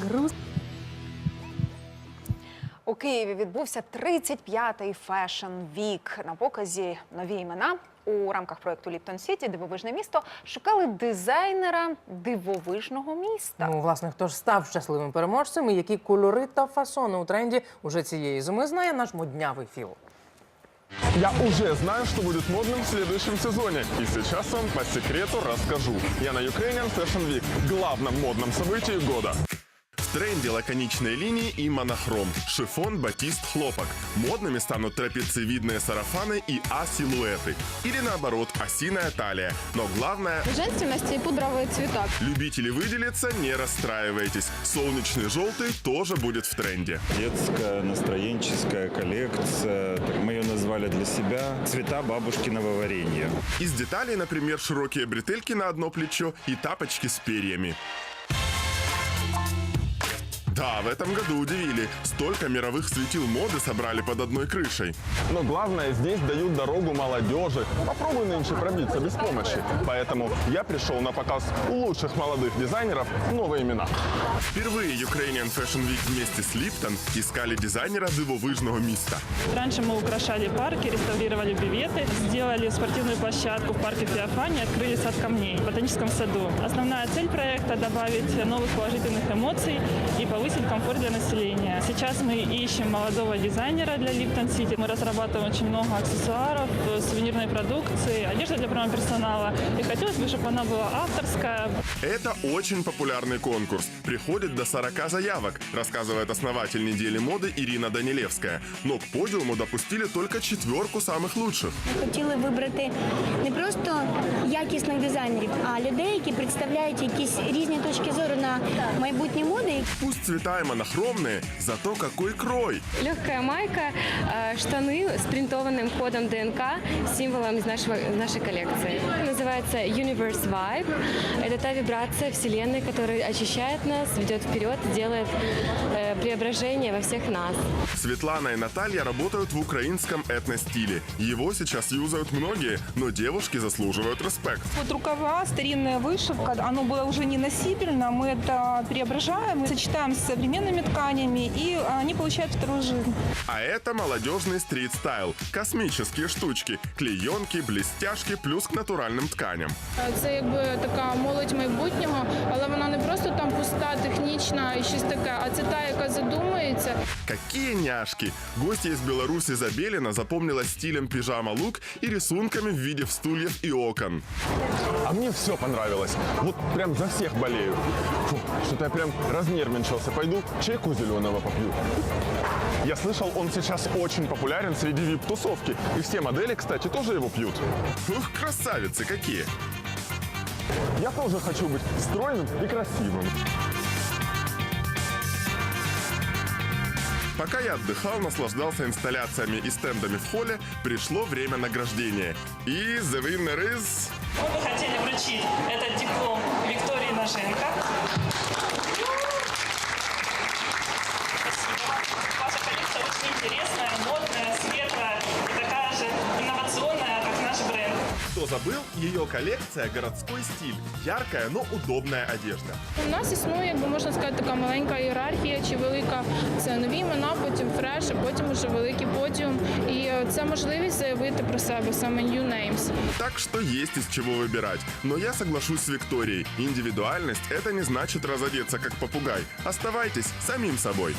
Груз. У Києві відбувся 35-й Fashion Week. На показі нові імена. У рамках проекту Ліптон Сіті Дивовижне місто шукали дизайнера дивовижного міста. Ну, власне, хто ж став щасливим переможцем і які кольори та фасони у тренді уже цієї зими знає наш моднявий філ. Я уже знаю, что будет модным в следующем сезоне. И сейчас вам по секрету расскажу. Я на Ukrainian Fashion Week, главном модном событии года. В тренде лаконичные линии и монохром. Шифон, батист, хлопок. Модными станут трапециевидные сарафаны и А-силуэты. Или наоборот, осиная талия. Но главное, женственности и пудровые цвета. любители выделиться, не расстраивайтесь. Солнечный желтый тоже будет в тренде. Детская настроенческая коллекция. Так мы ее назвали для себя «Цвета бабушкиного варенья». Из деталей, например, широкие бретельки на одно плечо и тапочки с перьями. Да, в этом году удивили. Столько мировых светил моды собрали под одной крышей. Но главное, здесь дают дорогу молодежи. Попробуй нынче пробиться без помощи. Поэтому я пришел на показ у лучших молодых дизайнеров новые имена. Впервые Ukrainian Fashion Week вместе с Липтон искали дизайнера дивовижного міста. Раньше мы украшали парки, реставрировали бюветы, сделали спортивную площадку в парке Феофании, открыли сад камней в ботаническом саду. Основная цель проекта – добавить новых положительных эмоций и повысить комфорт для населения. Сейчас мы ищем молодого дизайнера для Липтон Сити. Мы разрабатываем очень много аксессуаров, э, сувенирной продукции, одежды для персонала. И хотелось бы, чтобы она была авторская, Это очень популярный конкурс. Приходит до 40 заявок, рассказывает основатель недели моды Ирина Данилевская. Но к подиуму допустили только четверку самых лучших. Хотіли вибрати не просто якісних дизайнерів, а людей, які представляють якісь різні точки зору на майбутнє моди. Пусть цвета и монохромные, зато какой крой! Легкая майка, э, штаны с принтованным кодом ДНК, символом из нашего, из нашей коллекции. Называется Universe Vibe. Это та вибрация Вселенной, которая очищает нас, ведет вперед, делает э, преображение во всех нас. Светлана и Наталья работают в украинском этностиле. Его сейчас юзают многие, но девушки заслуживают респект. Вот рукава, старинная вышивка, оно было уже не носибельно, мы это преображаем, сочетаем с современными тканями, и они получают вторую жизнь. А это молодежный стрит-стайл. Космические штучки, клеенки, блестяшки, плюс к натуральным тканям. Це якби така молодь майбутнього, але вона не просто там пуста, технічна і щось таке, а це та, яка задумується. Какие няшки! Гостья из Беларуси Забелина запомнила стилем пижама-лук и рисунками в виде стульев и окон. А мне все понравилось. Вот прям за всех болею. Фу, что-то я прям разнервничался. Пойду чайку зеленого попью. Я слышал, он сейчас очень популярен среди вип-тусовки. И все модели, кстати, тоже его пьют. Ух, красавицы какие! Я тоже хочу быть стройным и красивым. Пока я отдыхал, наслаждался инсталляциями и стендами в холле, пришло время награждения. И the winner is... забыл, ее коллекция «Городской стиль». Яркая, но удобная одежда. У нас існує, якби можна сказати, така маленька ієрархія чи велика. Це нові імена, потім фреш, а потім уже великий подіум. І е, це можливість заявити про себе саме new names. Так что есть из чего выбирать. Но я соглашусь с Викторией. Индивидуальность – это не значит разодеться как попугай. Оставайтесь самим собой.